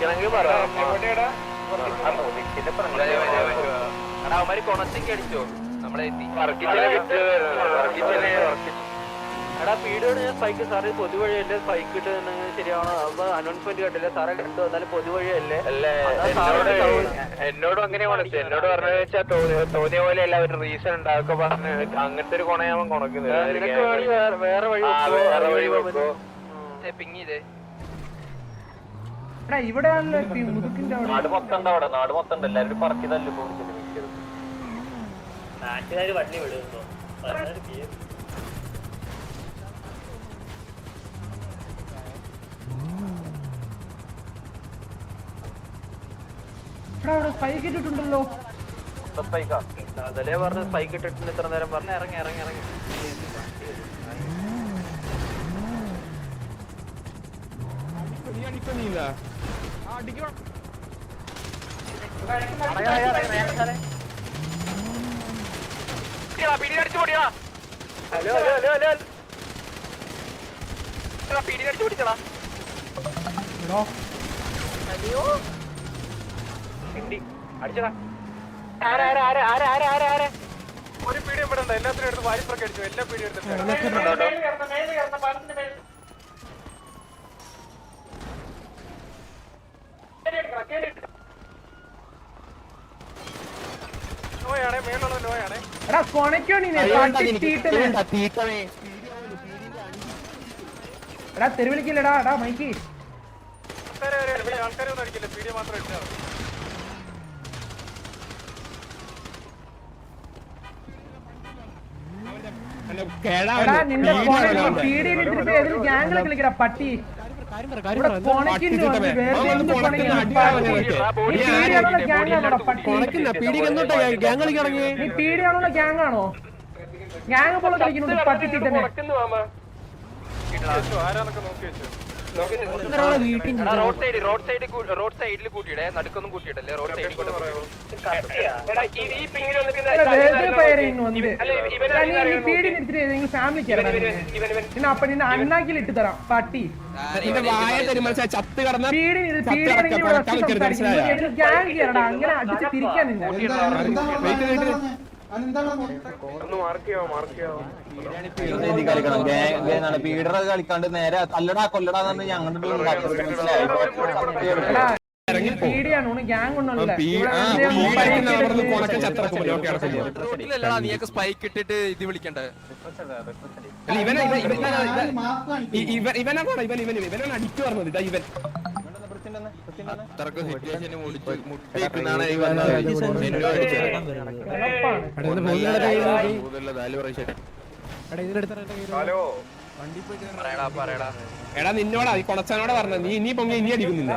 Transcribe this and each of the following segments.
അടിക്കണമെങ്കിൽ പറ. അവന്മാര് കൊണച്ചൊക്കെ അടിച്ചോ? നമ്മളെ എത്തി. എടാ പീടിയോട് ഞാൻ സ്പൈക്ക് സാറ് പൊതുവഴിയല്ലേ സ്പൈക്ക് ഇട്ട് ശരിയാണോ അപ്പൊ അനൗൺസ്മെന്റ് കേട്ടില്ല? സാറെ കണ്ടു വന്നാലും പൊതുവഴിയല്ലേ എന്നോട് എന്നോടും അങ്ങനെ കൊണച്ചു എന്നോട് പറഞ്ഞ വെച്ചാൽ തോന്നിയ പോലെ അല്ല ഒരു റീസൺ ഉണ്ടാക്കുക പറഞ്ഞ് അങ്ങനത്തെ ഒരു കൊണയാവാൻ കൊണക്കുന്നത് വേറെ- വഴി? വേറെ വഴി പോകാൻ എത്തി മുതുക്കിന്റെ അവിടെ. നാട് മൊത്തം ഉണ്ട് അവിടെ നാട് മൊത്തം ഉണ്ട് എല്ലാവരും പറക്കി തല്ലു പോണിച്ചത് നാട്ടുകാര് വണ്ടി വിടുന്നു അവിടെ സ്പൈക്ക് ഇട്ടിട്ടുണ്ടല്ലോ. അതല്ലേ പറഞ്ഞ സ്പൈക്ക് ഇട്ടിട്ടുണ്ട് ഇത്ര നേരം പറഞ്ഞ ഇറങ്ങി ഇറങ്ങി ഇറങ്ങി. ഹലോ ഹലോ ഒരു പീടി ഇവിടെ ഉണ്ട് എല്ലാത്തിനും എടുത്ത് വാരിപ്പൊക്കെ അടിച്ചു എല്ലാ പീടി എടുത്തിട്ട് എടാ എടാ തെരുവിളിക്കില്ലടാ എടാ മൈക്കി. ആൾക്കാരെ ആൾക്കാരെ ഒന്നും അടിക്കില്ല? പീടിയ മാത്രം ഇട്ടാ നിന്റെ ഗ്യാങ്ങിലെ കളിക്കടാ പട്ടി. പീടിയാണുള്ള ഗ്യാങ്ങാണോ ഗ്യാങ് പോലെ കളിക്കുന്നുണ്ട് പട്ടി തീട്ടനെ ആരാന്നൊക്കെ നോക്കി വെച്ചു. Road side road side road സൈഡിൽ കൂട്ടിയിടേ നടുക്കൊന്നും കൂട്ടിയിടല്ലേ റോഡ് സൈഡിൽ വെറുതെ പയറിങ് വന്നത് എടാ, നീ ഈ പീടി എടുത്തിട്ട് ഏതെങ്കിലും ഫാമിലി കയറണം പിന്നെ അപ്പൊ നിന്നെ അണ്ണാക്കിൽ ഇട്ട് തരാം പട്ടി വായ കടന്ന സംസാരിക്കുന്നു ഗ്യാങ് കയറടാ അങ്ങനെ അടിച്ച് തിരിക്കാൻ നിന്നെ പീഡറ കളിക്കാണ്ട് നേരെ അല്ലടാ കൊല്ലടാ ഞങ്ങളുടെ ഒന്നുമല്ല റോഡിലല്ലടാ നീയൊക്കെ സ്പൈക്ക് ഇട്ടിട്ട് ഇത് വിളിക്കണ്ടേ? ഇവനാണ് ഇവൻ ഇവൻ ഇവനാണ് അടിച്ചു പറഞ്ഞത്. ഇതാ ഇവൻ. അത്രയ്ക്ക് പറയടാ എടാ നിന്നോടാ ഈ കൊളച്ചാനോടെ പറഞ്ഞത് നീ ഇനി പൊങ്ങി ഇനി അടിക്കുന്നില്ല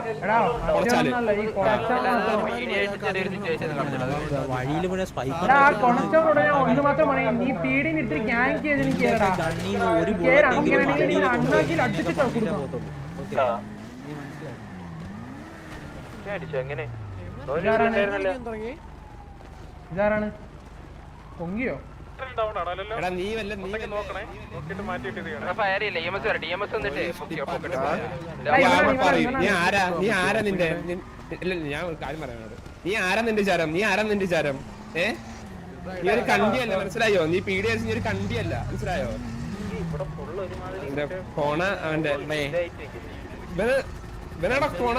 കളിച്ചത് വഴിയിൽ നീ ആരാ പറയും നീ ആരാ നീ ആരാ നിന്റെ ഇല്ല ഞാൻ ഒരു കാര്യം പറയാനോട് നീ ആരാ നിന്റെ ചാരം? നീ ആരാ നിന്റെ ചാരം? ഏ? നീ ഒരു കണ്ടിയല്ല മനസ്സിലായോ? നീ പി ഡി എസ് നീ ഒരു കണ്ടിയല്ല മനസ്സിലായോ? ഫോണ് കോണ അവന്റെ ഇവന് ഇവനാടാ കോണ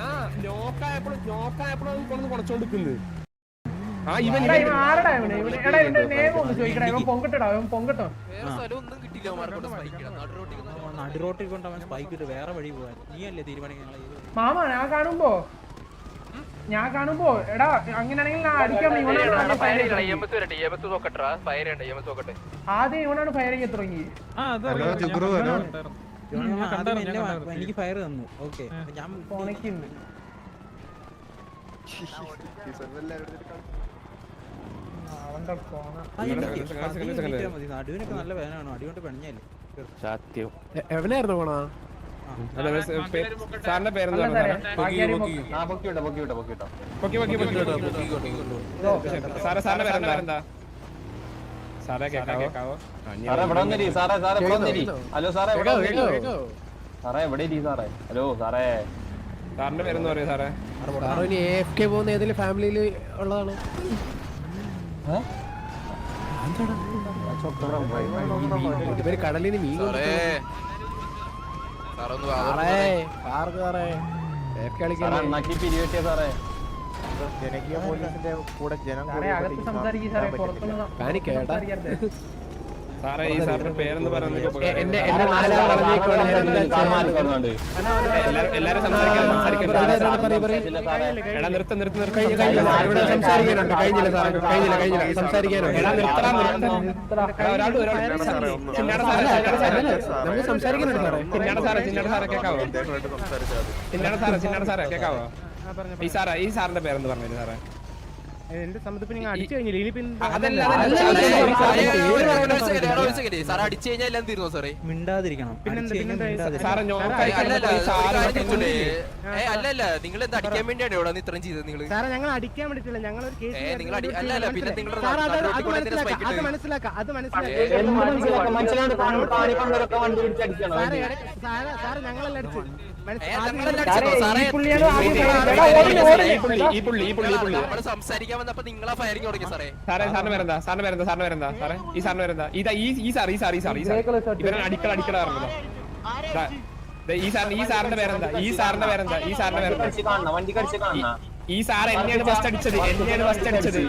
ആ നോക്കായപ്പോഴും നോക്കായപ്പോഴും കൊണ്ടു കുണച്ചോണ്ടിരിക്കുന്നത് ആ ഇവൻ ആരടാ ഇവനെ ഇവന് എടാ ഇവന്റെ ഒന്ന് ചോദിക്കടാ ഇവൻ പൊങ്കട്ടെടാ ഇവൻ പൊങ്കട്ടോ നടുറോട്ടിൽ കൊണ്ട് അവൻ സ്പൈക്ക് ഇട്ട് വേറെ വഴി പോവാൻ നീ അല്ലേ തീരുമാനിക്കാൻ മാമാ ഞാൻ കാണുമ്പോ ഞാൻ കാണുമ്പോ എടാ അങ്ങനെയാണെങ്കിൽ ഞാൻ അടിക്കാൻ ഇവനാണ് ആദ്യം ഇവനാണ് ഫയർ ചെയ്യാൻ തുടങ്ങി എനിക്ക് ഫയർ തന്നു. ഓക്കെ ഞാൻ മതി നടുവിനൊക്കെ നല്ല വേനാണോ അടികൊണ്ട് പെണ്ണല്ലേ എവിടെയായിരുന്നു പോണാ സാറിന്റെ പേരെന്താ സാറേ സാറേ? സാറിന്റെ പേരെന്താ? സാറേ. കേക്കാവോ? കേക്കാവോ? സാറേ ഇവിടെ വന്നിരി. സാറേ സാറേ ഇവിടെ വന്നിരി. ഹലോ സാറേ ഇവിടെ സാറേ എവിടെ ഇരി സാറേ. ഹലോ സാറേ. സാറിന്റെ പേരെന്ന് പറയൂ സാറേ? ഇനി എ എഫ് കെ പോകുന്ന ഏതെങ്കിലും ഫാമിലിയിൽ ഉള്ളതാണ് കടലിന് മീൻ സാറേ പാർക്ക് സാറേ AFK സാറേ കളിക്കാൻ അണ്ണാക്കി പിരിവെട്ടിയ സാറേ സാറേ അകത്ത് സംസാരിക്കും സാറേ പുറത്തൊന്നും കാണിക്കേട്ടാ സംസാരിക്കരുത് സാറേ ഈ സാറിന്റെ പേരെന്ന് പറയുന്നത് ഉപകാരം എന്റെ എന്റെ നാലാം പറഞ്ഞേക്കുവാണ് കാണുന്നുണ്ട് എല്ലാരും എല്ലാരും സംസാരിക്കാൻ സംസാരിക്കാൻ പറയൂ പറയൂ ഇല്ല സാറേ എടാ നിർത്ത നിർത്ത നിർത്ത കഴിഞ്ഞില്ല ഇവിടെ സംസാരിക്കാനുണ്ട് കഴിഞ്ഞില്ല സാറേ കഴിഞ്ഞില്ല കഴിഞ്ഞില്ല എടാ സംസാരിക്കാനുണ്ട് നിർത്തടാ നിർത്ത ഒരാൾ ഒരാൾ ചിന്നാട സാറേ ചിന്നാട സാറേ നമുക്ക് സംസാരിക്കാനുണ്ട് സാറേ ചിന്നാട സാറേ ചിന്നാട സാറേ കേക്കാവോ ചിന്നാട സാറേ ചിന്നാട സാറേ കേക്കാവോ ഈ സാറേ ഈ സാറിന്റെ പേരെന്ന് പറഞ്ഞു സാറേ എന്റെ സമ്മതത്തിന് നിങ്ങൾ അടിച്ചു കഴിഞ്ഞില്ല? ഇനിയിപ്പോ അതല്ല സാർ അടിച്ചു കഴിഞ്ഞാൽ എല്ലാം തീർന്നോ സാറേ? മിണ്ടാതിരിക്കണം. അല്ലല്ല നിങ്ങൾ എന്താ അടിക്കാൻ വേണ്ടിയാണ് ഇവിടെ ഇത്രയും ചെയ്തത്? നിങ്ങൾ സാറേ ഞങ്ങൾ അടിക്കാൻ വേണ്ടിട്ടില്ല ഞങ്ങൾ ഒരു കേസ് ഏ, നിങ്ങൾ അടി- അല്ല, അല്ല, പിന്നെ നിങ്ങളുടെ സാർ അത് മനസ്സിലാക്കാം അത്? മനസ്സിലാക്കാം സാറ് ഞങ്ങളല്ല അടിച്ചു. സംസാരിക്കാൻ വന്നപ്പോ നിങ്ങളാ ഫയറിംഗ് തുടങ്ങി സാറേ. സാറേ സാറിന് പേരെന്താ സാറിന് പേരെന്താ സാറിന് പേരെന്താ സാറേ. ഈ സാറിന് പേരെന്താ ഇതാ ഈ ഈ സാർ ഈ സാർ ഈ സാർ ഈ സാർ. ഇവരാണ് അടിക്കട അടിക്കട പറഞ്ഞത്. ദാ, ദേ ഈ സാറിന് ഈ സാറിന്റെ പേരെന്താ ഈ സാറിന്റെ പേരെന്താ ഈ സാറിന്റെ പേരെന്താ വണ്ടി കടിച്ച് കാണണം ഈ സാർ എന്നെയാണ് ഫസ്റ്റ് അടിച്ചത് എന്നെയാണ് ഫസ്റ്റ് അടിച്ചത്.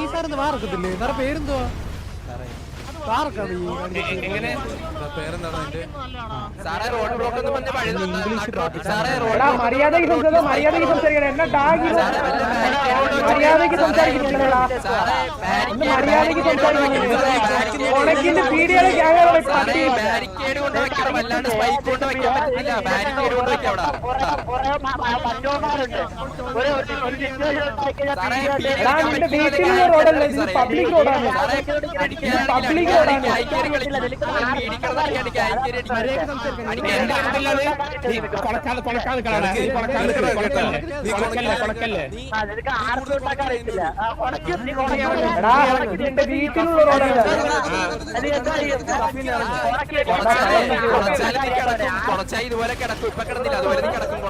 ഈ സാറിന് വാർക്കത്തില്ലേ സാറേ പേരെന്തുവാ? മര്യാദയ്ക്ക് സംസാരിക്കണം മര്യാദയ്ക്ക് സംസാരിക്കണം എന്നെ ടാഗ് മര്യാദയ്ക്ക് സംസാരിക്കുന്നില്ലടാ മര്യാദയ്ക്ക് സംസാരിക്കണം ഉണക്കിന്റെ പീഡികളെ ബാരിക്കേഡ് കൊണ്ട് വെക്കണം അല്ലാണ്ട് സ്പൈക്ക് കൊണ്ട് വെക്കാൻ പറ്റില്ല. ബാരിക്കേഡ് കൊണ്ട് വെക്കാം അവിടെ സാറേ എടാ നിന്റെ വീട്ടിലുള്ള റോഡല്ല ഇത് പബ്ലിക് റോഡാണ് പബ്ലിക് റോഡാണ് എടാ നിന്റെ വീട്ടിലുള്ള റോഡല്ല ഇതുപോലെ കിടക്കും ഇപ്പൊ കിടന്നില്ല അതുപോലെ കിടക്കും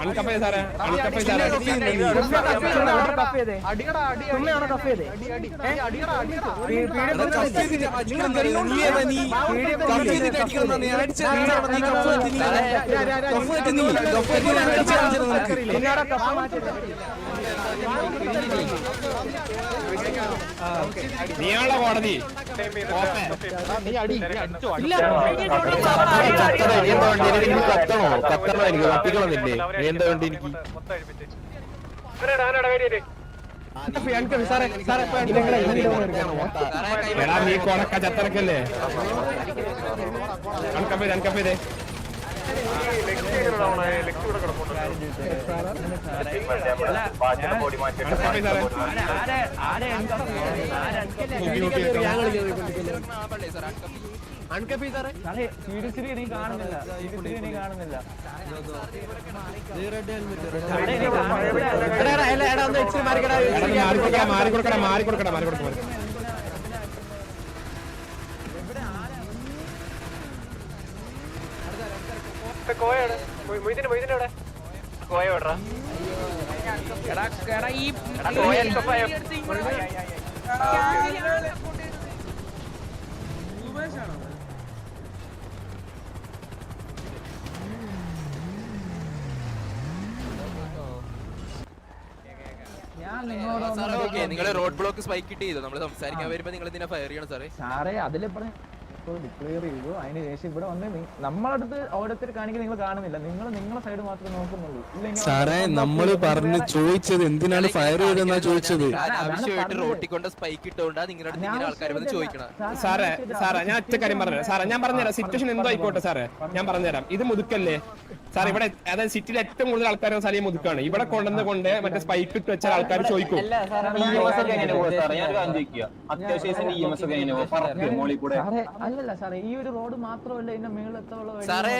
അൺകപ്പ് ചെയ്ത് സാറേ അൺകപ്പ് ചെയ്ത് സാറേ നീയാണല്ലോ കോടതി കത്തണോ കത്തണോ എനിക്ക് കത്തിക്കണമെന്നില്ലേ എന്താ വേണ്ടി എനിക്ക് എടാ നീ ചത്തറക്കല്ലേ അൺകപ്പ് ചെയ്ത് അൺകപ്പ് സാറേ സാറേ ഇച്ചിരി മാറിക്കടാ എടാ നീ കൊടുക്കടാ മാറി കൊടുക്കടാ മാറി കൊടുക്കടാ മാറി കൊടുക്കടാ കോയാണ് മൊയ്തിന് മൊയ്തിന് എവിടെ? കോയ എവിടാ? കോയ എസ്കപ്പായ സാറേ ഓക്കെ നിങ്ങൾ റോഡ് ബ്ലോക്ക് സ്പൈക്ക് ഇട്ട് ചെയ്തോ? നമ്മൾ സംസാരിക്കാൻ വരുമ്പോ നിങ്ങൾ ഇതിനെ ഫയർ ചെയ്യണം സാറേ? സാറേ അതിലെ പറഞ്ഞ ഇപ്പോൾ ഡിക്ലെയർ ചെയ്തു. അതിന് ശേഷം ഇവിടെ വന്ന് നമ്മളടുത്ത് ഓരോരുത്തർ കാണിക്കുന്നത് നിങ്ങൾ കാണുന്നില്ല. നിങ്ങൾ നിങ്ങളെ സൈഡ് മാത്രമേ നോക്കുന്നുള്ളൂ. സാറേ നമ്മൾ പറഞ്ഞു ചോദിച്ചത് എന്തിനാണ് ഫയർ ചെയ്തെന്നാ ചോദിച്ചത് ആവശ്യമായിട്ട് റോട്ടിൽ കൊണ്ട് സ്പൈക്ക് ഇട്ടുകൊണ്ടാ നിങ്ങളുടെ അടുത്ത് ഇങ്ങനെ ആൾക്കാർ വന്ന് ചോദിക്കണം. സാറേ സാറേ ഞാൻ ഒറ്റ കാര്യം പറഞ്ഞുതരാം. സാറേ ഞാൻ പറഞ്ഞുതരാം. സിറ്റുവേഷൻ എന്തോ ആയിക്കോട്ടെ സാറേ? ഞാൻ പറഞ്ഞുതരാം. ഇത് മുതുക്കല്ലേ? സാർ ഇവിടെ അതായത് സിറ്റിയിൽ ഏറ്റവും കൂടുതൽ ആൾക്കാർ സാറേ ഈ മുതുക്കാണ്. ഇവിടെ കൊണ്ടുവന്ന് കൊണ്ട് മറ്റേ സ്പൈക്ക് ഇട്ട് വെച്ചാൽ ആൾക്കാർ ചോദിക്കും. അത്യാവശ്യം മോളിൽ അല്ലല്ല സാറേ ഈ ഒരു റോഡ് മാത്രമല്ല ഇതിന്റെ സാറേ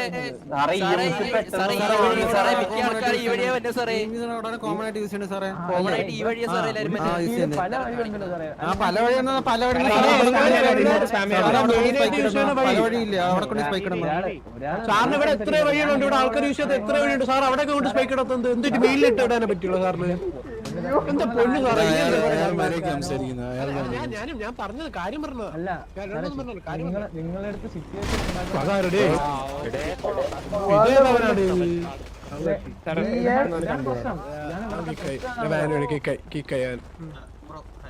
സാറേ സാറേ മിക്ക ആൾക്കാർ ഈ വഴിയാ സാറേ. കോമൺ ആയിട്ട് യൂസ് സാറേ. കോമൺ ആയിട്ട് ഈ വഴിയാ സാറേ എല്ലാരും ആ, വന്നെ. യൂസ് ചെയ്യുന്നത്. പല വഴിയുണ്ടല്ലോ സാറേ. ആ പല വഴി പല വഴിയില്ല. അവിടെ കൊണ്ട് സ്പൈക്ക് ഇടണം. സാറിന് ഇവിടെ എത്ര വഴിയുണ്ട് ഇവിടെ ആൾക്കാർ യൂസ് ചെയ്ത് എത്ര വഴിയുണ്ട്? സാർ അവിടെ കൊണ്ട് സ്പൈക്ക് ഇടത്തുന്നത് എന്തിട്ട് മെയിലിട്ട് ഇടാനേ പറ്റുള്ളൂ സാറിന്? ഞാനും ഞാൻ പറഞ്ഞത് കാര്യം പറഞ്ഞത്. അല്ല നിങ്ങളുടെ അടുത്ത് സിറ്റുവേഷൻ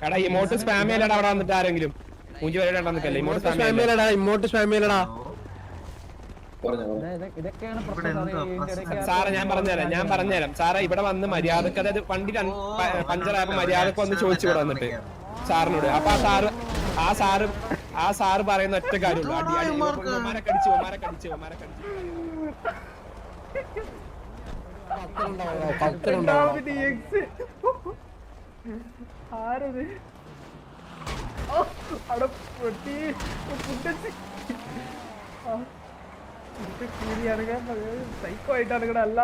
എടാ ഇമോട്ട് സ്പാം ചെയ്യലടാ അവിടെ വന്നിട്ട് ആരെങ്കിലും? മൂഞ്ചി ഇമോട്ട് സ്പാം ചെയ്യലടാ ഇമോട്ട് പ്രശ്നം സാറേ ഞാൻ പറഞ്ഞുതരാം ഞാൻ പറഞ്ഞുതരാം. സാറേ ഇവിടെ വന്ന് മര്യാദയ്ക്ക് അതായത് വണ്ടി പഞ്ചറായപ്പോ മര്യാദയ്ക്ക് വന്ന് ചോദിച്ചു ഇവിടെ വന്നിട്ട് സാറിനോട്. അപ്പൊ ആ സാറ് ആ സാറ് ആ സാറ് പറയുന്ന ഒറ്റ കാര്യമുള്ളൂ. അടി അടി ഉമ്മാരെ കടിച്ചു ഉമ്മാരെ കടിച്ചു ഉമ്മാരെ കടിച്ചു പത്തിലുണ്ടാവും എക്സ് ആരത്? അവിടെ പൊട്ടി പുട്ടച്ച് സൈക്കോ ആയിട്ടാണ് ഇവിടെ അല്ല.